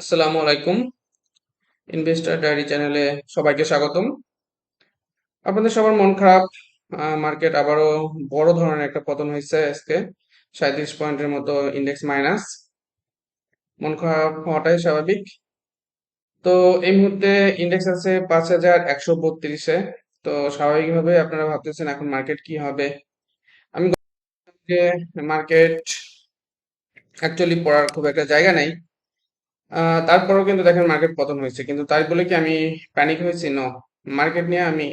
আসসালামু আলাইকুম। Investor diary চ্যানেলে সবাইকে স্বাগতম। আপনাদের সবার মন খারাপ মার্কেট আবারও বড় ধরনের একটা পতন হয়েছে আজকে, সাঁত্রিশ পয়েন্টের মতো ইন্ডেক্স মাইনাস মন খারাপ হওয়াটাই স্বাভাবিক। তো এই মুহূর্তে ইন্ডেক্স আছে পাঁচ হাজার একশো বত্রিশে। তো স্বাভাবিকভাবে আপনারা ভাবতেছেন এখন মার্কেট কি হবে। আমি মার্কেট অ্যাকচুয়ালি পড়ার খুব একটা জায়গা নেই। তারপরেও কিন্তু দেখেন মার্কেট পতন হয়েছে। কিন্তু তাই বলে কি আমি প্যানিক হয়েছি? ন মার্কেট নিয়ে আমি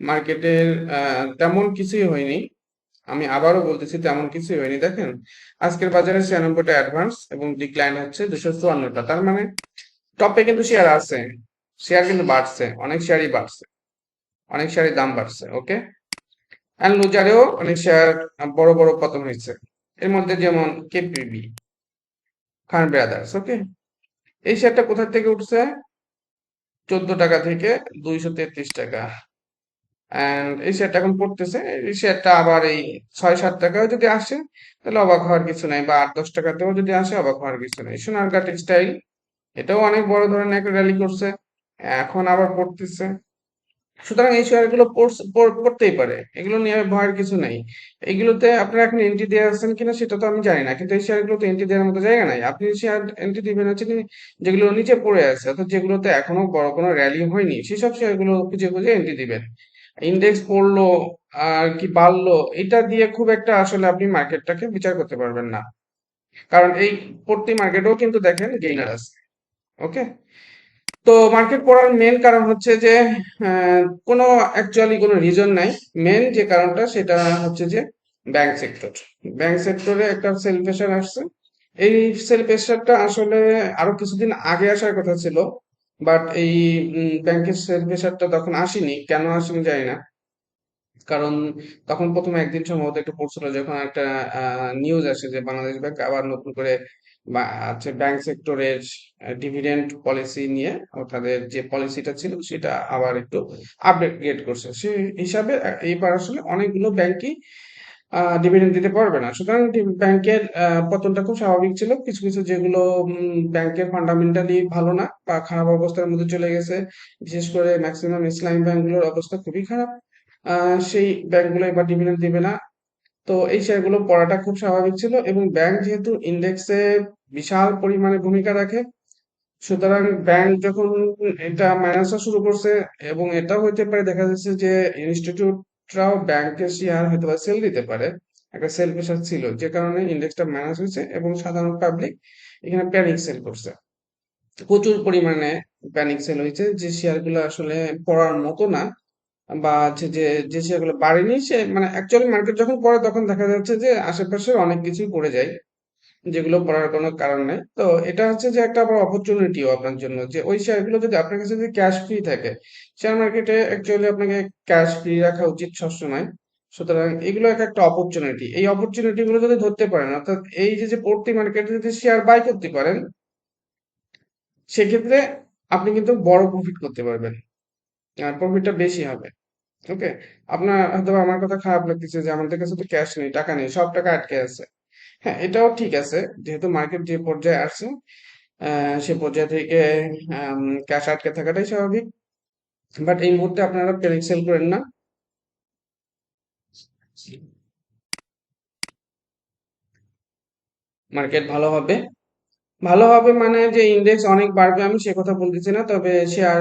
মার্কেটের তেমন কিছুই হয়নি। আমি আবারও বলতেছি, তেমন কিছুই হয়নি। দেখেন, আজকের বাজারে ছিয়ানব্বইটা অ্যাডভান্স এবং ডিক্লাইন হচ্ছে দুশো চুয়ান্নটা। তার মানে টপে কিন্তু শেয়ার আছে। শেয়ার কিন্তু বাড়ছে। অনেক শেয়ারই বাড়ছে। অনেক শেয়ারের দাম বাড়ছে ওকে অ্যান্ড লুজারেও অনেক শেয়ার বড় বড় পতন হয়েছে। এর মধ্যে যেমন কেপিবি খান ব্রাদার্স ওকে এই শেয়ারটা কোথা থেকে উঠছে? চোদ্দ টাকা থেকে দুইশো তেত্রিশ টাকা। অ্যান্ড এই শেয়ারটা এখন পড়তেছে, এই শেয়ারটা আবার এই ছয় সাত টাকাও যদি আসে, তাহলে অবাক হওয়ার কিছু নাই, বা আট দশ টাকাতেও যদি আসে, অবাক হওয়ার কিছু নাই। সোনারগাঁ টেক্সটাইল এটাও অনেক বড় ধরনের একটা র্যালি করছে, এখন আবার পড়তেছে। সুতরাং এই শেয়ারগুলো পড়তেই পারে। এগুলো নিয়ে ভয়ের কিছু নাই। এগুলোতে আপনারা এখন এন্ট্রি দিয়ে আসছেন কিনা সেটা তো আমি জানি না, কিন্তু এই শেয়ারগুলোতে এন্ট্রি দেওয়ার মতো জায়গা নাই। আপনি শেয়ার এন্ট্রি দিবেন হচ্ছে যেগুলো নিচে পড়ে আছে, অর্থাৎ যেগুলোতে এখনও বড় কোনো র্যালি হয়নি, সেসব শেয়ারগুলো খুঁজে খুঁজে এন্ট্রি দিবেন। ইন্ডেক্স পড়ল আর কি বাড়লো, এটা দিয়ে খুব একটা আসলে আপনি মার্কেটটাকে বিচার করতে পারবেন না। কারণ এই প্রতি মার্কেটেও কিন্তু দেখেন গেইনার আছে ওকে তো মার্কেট পড়ার মেন কারণ হচ্ছে যে কোনো অ্যাকচুয়ালি কোনো রিজন নাই। মেন যে কারণটা সেটা হচ্ছে যে ব্যাংক সেক্টর ব্যাংক সেক্টরে একটা সেল প্রেশার আসছে। এই সেল প্রেশারটা আসলে আরও কিছুদিন আগে আসার কথা ছিল বাট এই ব্যাংকের সেল প্রেশারটা তখন আসেনি। কেন আসেনি জানি না। কারণ তখন প্রথমে একদিন সম্ভবত একটু পড়ছিল যখন একটা নিউজ আসে যে বাংলাদেশ ব্যাংক আবার নতুন করে বা হচ্ছে ব্যাংক সেক্টরের ডিভিডেন্ড পলিসি নিয়ে তাদের যে পলিসিটা ছিল সেটা আবার একটু আপডেট করছে। সে হিসাবে এইবার আসলে অনেকগুলো ব্যাংকই ডিভিডেন্ড দিতে পারবে না। সুতরাং ব্যাংকের পতনটা খুব স্বাভাবিক ছিল। কিছু কিছু যেগুলো ব্যাংকের ফান্ডামেন্টালি ভালো না বা খারাপ অবস্থার মধ্যে চলে গেছে, বিশেষ করে ম্যাক্সিমাম ইসলামী ব্যাংকগুলোর অবস্থা খুবই খারাপ সেই ব্যাংকগুলো এবার ডিভিডেন্ড দিবে না। তো এই শেয়ারগুলো পড়াটা খুব স্বাভাবিক ছিল এবং ব্যাংক যেহেতু ইন্ডেক্সে বিশাল পরিমাণে ভূমিকা রাখে, সুতরাং ব্যাংক যখন এটা মাইনাসও শুরু করছে এবং এটাও হইতে পারে দেখা যাচ্ছে যে ইনস্টিটিউটরাও ব্যাংকের শেয়ার হয়তো বা সেল দিতে পারে, একটা সেল প্রেশার ছিল, যে কারণে ইন্ডেক্সটা মাইনাস হয়েছে এবং সাধারণ পাবলিক এখানে প্যানিক সেল করছে। প্রচুর পরিমাণে প্যানিক সেল হয়েছে যে শেয়ারগুলো আসলে পড়ার মতো না। বা হচ্ছে যে যে শেয়ারগুলো বাড়েনি সে মানে অ্যাকচুয়ালি মার্কেট যখন পড়ে তখন দেখা যাচ্ছে যে আশেপাশে অনেক কিছুই পড়ে যায়, যেগুলো পড়ার কোনো কারণ নেই। তো এটা হচ্ছে যে একটা আবার অপরচুনিটিও আপনার জন্য যে ওই শেয়ারগুলো যদি আপনার কাছে যদি ক্যাশ ফ্রি থাকে শেয়ার মার্কেটে অ্যাকচুয়ালি আপনাকে ক্যাশ ফ্রি রাখা উচিত সবসময়। সুতরাং এগুলো এক একটা অপরচুনিটি এই অপরচুনিটি গুলো যদি ধরতে পারেন, অর্থাৎ এই যে যে পড়তি মার্কেটে যদি শেয়ার বাই করতে পারেন, সেক্ষেত্রে আপনি কিন্তু বড় প্রফিট করতে পারবেন। প্রফিটটা বেশি হবে। ওকে আপনার হয়তো আমার কথা খারাপ লাগতেছে যে আমাদের কাছে তো ক্যাশ নেই, টাকা নেই, সব টাকা আটকে আছে। হ্যাঁ এটাও ঠিক আছে। যেহেতু মার্কেট যে পর্যায়ে আসছে সে পর্যায় থেকে ক্যাশ আটকে থাকাটাই স্বাভাবিক। বাট এই মুহূর্তে আপনারা প্যানিক সেল করেন না। মার্কেট ভালো হবে। ভালো হবে মানে যে ইন্ডেক্স অনেক বাড়বে, আমি সে কথা বলতেছি না, তবে শেয়ার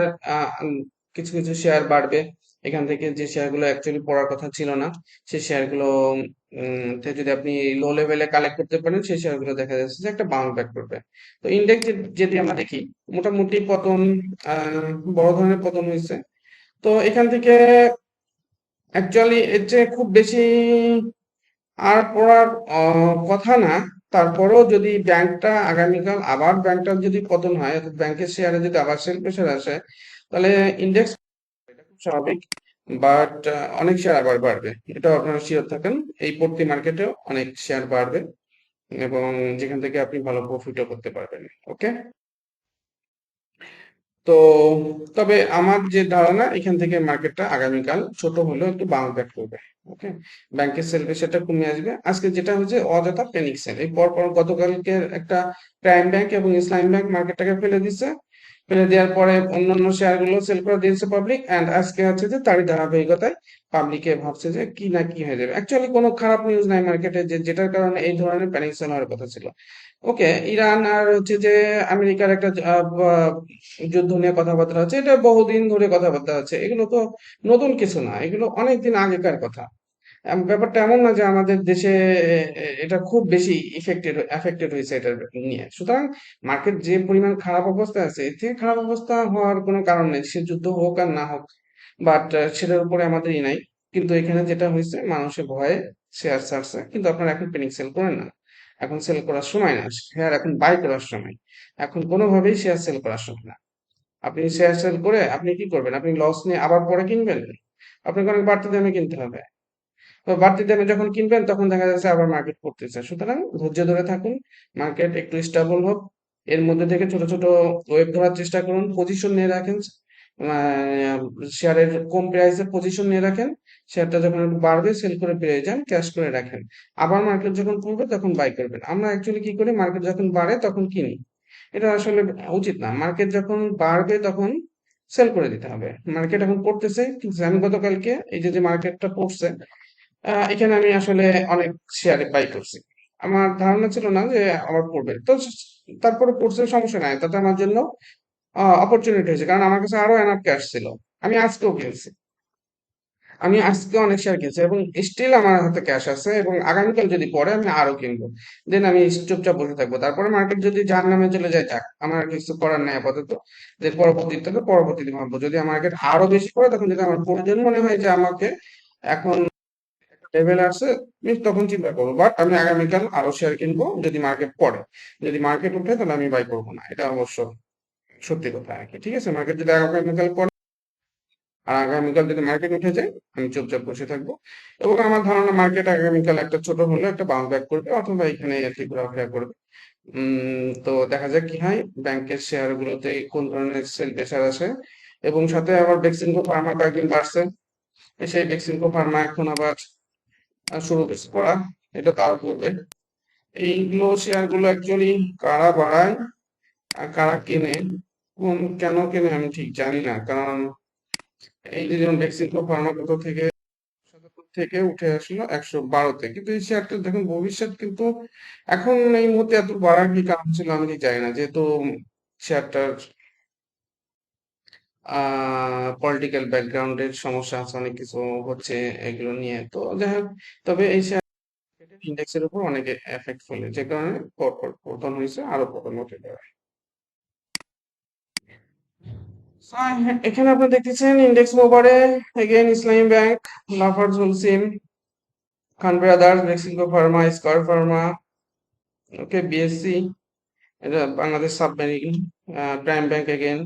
কিছু কিছু শেয়ার বাড়বে। এখান থেকে যে শেয়ারগুলো অ্যাকচুয়ালি পড়ার কথা ছিল না, সেই শেয়ারগুলো যদি আপনি লো লেভেলে কালেক্ট করতে পারেন, সেই শেয়ারগুলো দেখা যাচ্ছে যে একটা বাউন্স ব্যাক করবে। তো ইন্ডেক্স যদি আমরা দেখি, মোটামুটি পতন বড় ধরনের পতন হয়েছে। তো এখান থেকে অ্যাকচুয়ালি এর চেয়ে খুব বেশি আর পড়ার কথা না। তারপরেও যদি ব্যাংকটা আগামীকাল আবার ব্যাংকটার যদি পতন হয়, অর্থাৎ ব্যাংকের শেয়ারে যদি আবার সেল প্রেশার আসে, তাহলে ইন্ডেক্স স্বাভাবিক বাট অনেক শেয়ার আবার বাড়বে। এটাও আপনারা শিওর থাকেন, এই পড়তি মার্কেটেও অনেক শেয়ার বাড়বে এবং যেখান থেকে আপনি ভালো প্রফিটও করতে পারবেন ওকে তো, তবে আমার যে ধারণা, এখান থেকে মার্কেটটা আগামীকাল ছোট হলেও একটু বাউন্স ব্যাক করবে ওকে ব্যাংকের সেল প্রেশারটা কমে আসবে। আজকে যেটা হচ্ছে অযথা প্যানিক সেল এই পরপর গতকালকে একটা প্রাইম ব্যাংক এবং ইসলামী ব্যাংক মার্কেটটাকে ফেলে দিচ্ছে ফেলে দেওয়ার পরে অন্যান্য শেয়ারগুলো সেল করে দিয়েছে পাবলিক এন্ড আজকে হচ্ছে যে তারই ধারাবাহিকতায় পাবলিকে ভাবছে যে কি না কি হয়ে যাবে। অ্যাকচুয়ালি কোনো খারাপ নিউজ নাই মার্কেটে যে যেটার কারণে এই ধরনের প্যানিক সেল হওয়ার কথা ছিল। ওকে ইরান আর হচ্ছে যে আমেরিকার একটা যুদ্ধ নিয়ে কথাবার্তা হচ্ছে, এটা বহুদিন ধরে কথাবার্তা হচ্ছে। এগুলো তো নতুন কিছু না, এগুলো অনেকদিন আগেকার কথা। ব্যাপারটা এমন না যে আমাদের দেশে এটা খুব বেশি ইফেক্টেড এফেক্টেড হয়েছে এটা নিয়ে। সুতরাং মার্কেট যে পরিমাণ খারাপ অবস্থায় আছে, এর থেকে খারাপ অবস্থা হওয়ার কোনো কারণ নেই। সে যুদ্ধ হোক আর না হোক বাট সেটার উপরে আমাদের ই নাই। কিন্তু এখানে যেটা হয়েছে, মানুষের ভয়ে শেয়ার ছাড়ছে। কিন্তু আপনারা এখন পেনিক সেল করেন না। এখন সেল করার সময় না। শেয়ার এখন বাই করার সময়। এখন কোনোভাবেই শেয়ার সেল করার সময় না। আপনি শেয়ার সেল করে আপনি কি করবেন? আপনি লস নিয়ে আবার পরে কিনবেন? আপনাকে অনেক বাড়তি দামে কিনতে হবে। তো বাড়তি দামে যখন কিনবেন, তখন দেখা যাচ্ছে আবার মার্কেট পড়তেছে। সুতরাং ধৈর্য ধরে থাকুন মার্কেট একটু স্টেবল হোক। এর মধ্যে থেকে ছোট ছোট ওয়েভ ধরার চেষ্টা করুন পজিশন নিয়ে রাখেন। শেয়ারের কম প্রাইসে পজিশন নিয়ে রাখেন। শেয়ারটা যখন বাড়বে সেল করে বেরিয়ে যান ক্যাশ করে রাখেন। আবার মার্কেট যখন পড়বে তখন বাই করবেন। আমরা অ্যাকচুয়ালি কি করি মার্কেট যখন বাড়ে, তখন কিনি। এটা আসলে উচিত না। মার্কেট যখন বাড়বে, তখন সেল করে দিতে হবে। মার্কেট এখন পড়তেছে আমি গতকালকে এই যে মার্কেটটা পড়ছে এখানে আমি আসলে অনেক শেয়ারে বাই করছি। আমার ধারণা ছিল না যে আবার পড়বে। তো তারপরে পড়ছে, সমস্যা নাই। তাতে আমার জন্য অপরচুনিটি হয়েছে। কারণ আমার কাছে আরও এনাফ ক্যাশ ছিল। আমি আজকেও কিনছি। আমি আজকে অনেক শেয়ার কিনছি এবং স্টিল আমার হাতে ক্যাশ আছে এবং আগামীকাল যদি পরে আমি আরও কিনবো। দেন আমি চুপচাপ বসে থাকব। তারপরে মার্কেট যদি জাহার নামে চলে যায় যাক আমার কিছু করার নেই আপাতত। যে পরবর্তীতে পরবর্তীতে ভাববো যদি মার্কেট আরও বেশি পড়ে, তখন যদি আমার প্রয়োজন মনে হয় যে আমাকে এখন লেভেল আমি তখন চিন্তা করব বাট আমি আগামীকাল আরও শেয়ার কিনবো, যদি মার্কেট পড়ে। যদি মার্কেট উঠে, তাহলে আমি বাই করব না। এটা অবশ্য সত্যি কথা আর কি, ঠিক আছে? মার্কেট যদি আগামীকাল পড়ে, আর আগামীকাল যদি মার্কেট উঠে যায়, আমি চুপচাপ বসে থাকব। এবং আমার ধারণা মার্কেট আগামীকাল একটা ছোট হলে একটা বাউন্স ব্যাক করবে, অথবা এখানে আর কি ঘোরাফেরা করবে। তো দেখা যাক কি হয় ব্যাংকের শেয়ার গুলোতে কোন ধরনের সেল প্রেশার আছে এবং সাথে আবার বেক্সিমকো ফার্মা কয়েকদিন বাড়ছে। সেই বেক্সিমকো ফার্মা এখন আবার শুরু করা এটা তার করবে এইগুলো শেয়ারগুলো অ্যাকচুয়ালি কারা বাড়ায় আর কারা কেনে? কোন, কেন কেনে আমি ঠিক জানি না, কারণ এই যে যেমন বেক্সিমকো ফার্মা কত থেকে থেকে উঠে আসলো একশো বারোতে কিন্তু এই শেয়ারটা দেখুন, ভবিষ্যৎ কিন্তু এখন এই মুহূর্তে এত বাড়ার কি কারণ ছিল আমি ঠিক জানি না। যেহেতু শেয়ারটার পলিটিক্যাল ব্যাকগ্রাউন্ডের সমস্যা আছে, অনেক কিছু হচ্ছে এগুলো নিয়ে। তো যাই হোক, তবে এই ইন্ডেক্সের উপর অনেক এফেক্ট ফেলে, যে কারণে পতন হয়েছে, আরও পতন হতে পারে। এখানে আপনি দেখতেছেন index মোবারে again Islami bank Lafarge Holcim Khan Brothers Beximco pharma Square pharma okay BSC এটা Bangladesh submarine prime bank again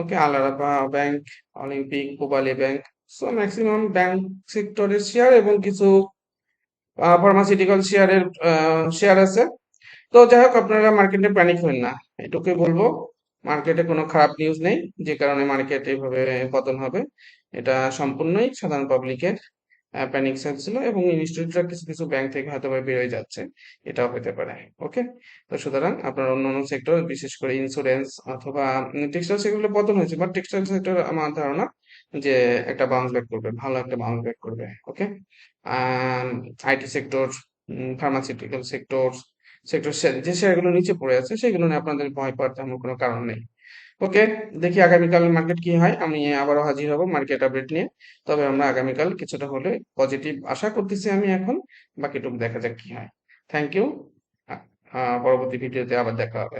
okay আলারাবা bank olympic Pubali bank so maximum bank সেক্টরের শেয়ার এবং কিছু ফার্মাসিউটিক্যাল শেয়ারের শেয়ার আছে। তো যাই হোক, আপনারা মার্কেটে প্যানিক হবেন না। এটুকুই বলব মার্কেটে কোনো খারাপ নিউজ নেই, যে কারণে মার্কেট এইভাবে পতন হবে। এটা সম্পূর্ণই সাধারণ পাবলিকের প্যানিক সেল ছিল এবং ইনস্টিটিউটরা কিছু কিছু ব্যাংক থেকে হয়তো বা বেরোয় যাচ্ছে। এটাও হতে পারে ওকে তো সুতরাং আপনার অন্য অন্য সেক্টর বিশেষ করে ইন্স্যুরেন্স অথবা টেক্সটাইল সেক্টরে পতন হয়েছে বাট টেক্সটাইল সেক্টর আমার ধারণা যে একটা বাউন্স ব্যাক করবে, ভালো একটা বাউন্স ব্যাক করবে okay IT sector pharmaceutical sector sector যে শেয়ারগুলো নিচে পড়ে আছে, সেগুলো নিয়ে আপনাদের ভয় পাওয়ার তেমন কোনো কারণ নেই। ওকে দেখি আগামীকাল মার্কেট কি হয়। আমি আবারও হাজির হব মার্কেট আপডেট নিয়ে। তবে আমরা আগামীকাল কিছুটা হলে পজিটিভ আশা করতেছি আমি এখন। বাকিটুকু দেখা যাক কি হয়। থ্যাংক ইউ পরবর্তী ভিডিওতে আবার দেখা হবে।